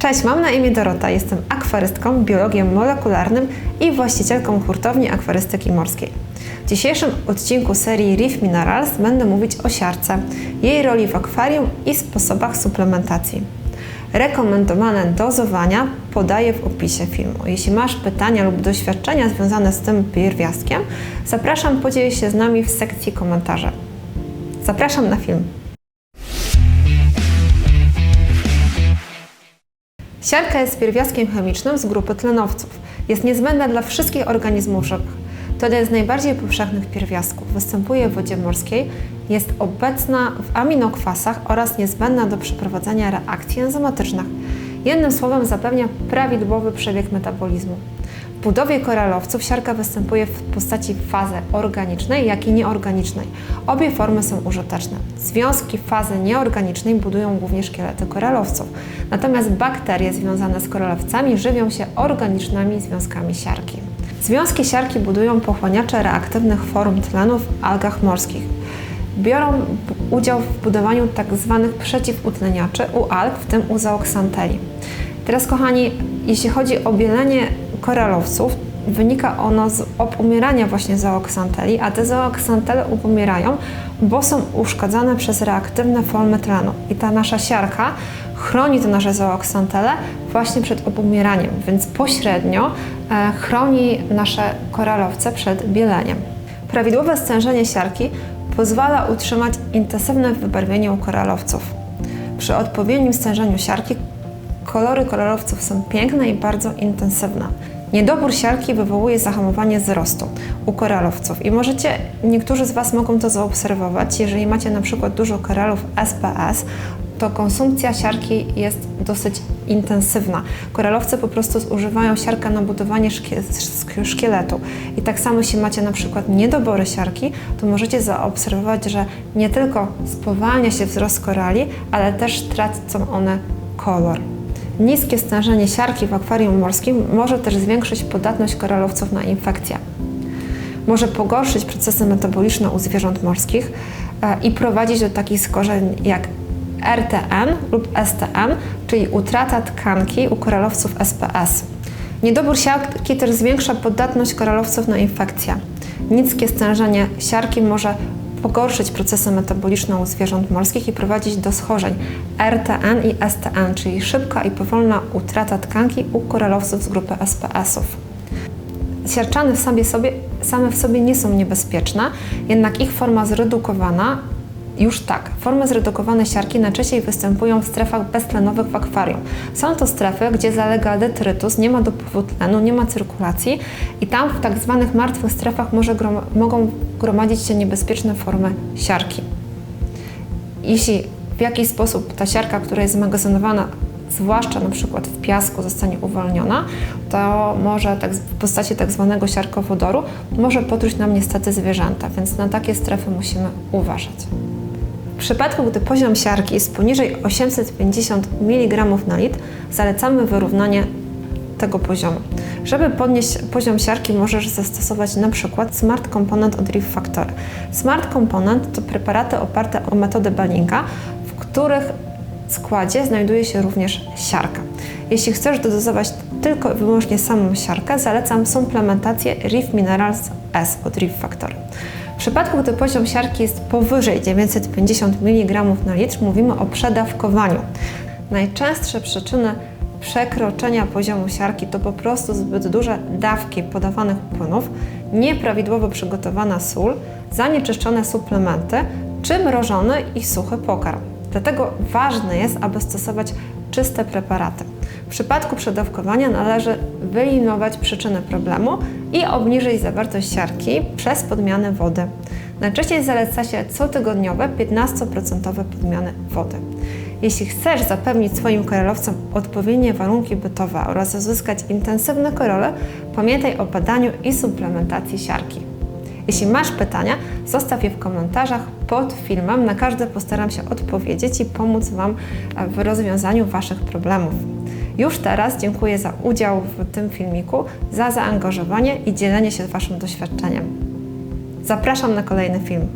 Cześć, mam na imię Dorota, jestem akwarystką, biologiem molekularnym i właścicielką hurtowni akwarystyki morskiej. W dzisiejszym odcinku serii Reef Minerals będę mówić o siarce, jej roli w akwarium i sposobach suplementacji. Rekomendowane dozowania podaję w opisie filmu. Jeśli masz pytania lub doświadczenia związane z tym pierwiastkiem, zapraszam podziel się z nami w sekcji komentarzy. Zapraszam na film. Siarka jest pierwiastkiem chemicznym z grupy tlenowców. Jest niezbędna dla wszystkich organizmów żywych. To jeden z najbardziej powszechnych pierwiastków. Występuje w wodzie morskiej, jest obecna w aminokwasach oraz niezbędna do przeprowadzania reakcji enzymatycznych. Jednym słowem zapewnia prawidłowy przebieg metabolizmu. W budowie koralowców siarka występuje w postaci fazy organicznej, jak i nieorganicznej. Obie formy są użyteczne. Związki fazy nieorganicznej budują głównie szkielety koralowców, natomiast bakterie związane z koralowcami żywią się organicznymi związkami siarki. Związki siarki budują pochłaniacze reaktywnych form tlenu w algach morskich. Biorą udział w budowaniu tzw. przeciwutleniaczy u alg, w tym u zooksanteli. Teraz kochani, jeśli chodzi o bielenie koralowców, wynika ono z obumierania właśnie zooksanteli, a te zooksantele umierają, bo są uszkadzane przez reaktywne formy tlenu. I ta nasza siarka chroni te nasze zooksantele właśnie przed obumieraniem, więc pośrednio e, chroni nasze koralowce przed bieleniem. Prawidłowe stężenie siarki pozwala utrzymać intensywne wybarwienie u koralowców. Przy odpowiednim stężeniu siarki kolory koralowców są piękne i bardzo intensywne. Niedobór siarki wywołuje zahamowanie wzrostu u koralowców i możecie, niektórzy z Was mogą to zaobserwować, jeżeli macie na przykład dużo koralów SPS, to konsumpcja siarki jest dosyć intensywna. Koralowce po prostu zużywają siarkę na budowanie szkieletu. I tak samo, jeśli macie na przykład niedobory siarki, to możecie zaobserwować, że nie tylko spowalnia się wzrost korali, ale też tracą one kolor. Niskie stężenie siarki w akwarium morskim może też zwiększyć podatność koralowców na infekcje. Może pogorszyć procesy metaboliczne u zwierząt morskich e, i prowadzić do takich skorzeń jak RTN lub STN, czyli utrata tkanki u koralowców SPS. Niedobór siarki też zwiększa podatność koralowców na infekcje. Niskie stężenie siarki może pogorszyć procesy metaboliczne u zwierząt morskich i prowadzić do schorzeń RTN i STN, czyli szybka i powolna utrata tkanki u koralowców z grupy SPS-ów. Siarczany w sobie, sobie, same w sobie nie są niebezpieczne, jednak ich forma zredukowana już tak, formy zredukowane siarki najczęściej występują w strefach beztlenowych w akwarium. Są to strefy, gdzie zalega detrytus, nie ma dopływu tlenu, nie ma cyrkulacji i tam w tak zwanych martwych strefach może grom mogą gromadzić się niebezpieczne formy siarki. Jeśli w jakiś sposób ta siarka, która jest zmagazynowana zwłaszcza na przykład w piasku zostanie uwolniona, to może tak, w postaci tak zwanego siarkowodoru może potruć nam niestety zwierzęta, więc na takie strefy musimy uważać. Przypadku, gdy poziom siarki jest poniżej 850 mg na litr, zalecamy wyrównanie tego poziomu. Żeby podnieść poziom siarki, możesz zastosować na przykład Smart Component od Reef Factory. Smart Component to preparaty oparte o metodę Banninga, w których składzie znajduje się również siarka. Jeśli chcesz dodozować tylko i wyłącznie samą siarkę, zalecam suplementację Reef Minerals S od Reef Factory. Przypadku, gdy poziom siarki jest powyżej 950 mg na litr, mówimy o przedawkowaniu. Najczęstsze przyczyny przekroczenia poziomu siarki to po prostu zbyt duże dawki podawanych płynów, nieprawidłowo przygotowana sól, zanieczyszczone suplementy czy mrożony i suchy pokarm. Dlatego ważne jest, aby stosować czyste preparaty. W przypadku przedawkowania należy wyeliminować przyczynę problemu i obniżyć zawartość siarki przez podmianę wody. Najczęściej zaleca się cotygodniowe 15% podmiany wody. Jeśli chcesz zapewnić swoim koralowcom odpowiednie warunki bytowe oraz uzyskać intensywne korale, pamiętaj o badaniu i suplementacji siarki. Jeśli masz pytania, zostaw je w komentarzach pod filmem. Na każde postaram się odpowiedzieć i pomóc Wam w rozwiązaniu Waszych problemów. Już teraz dziękuję za udział w tym filmiku, za zaangażowanie i dzielenie się Waszym doświadczeniem. Zapraszam na kolejny film.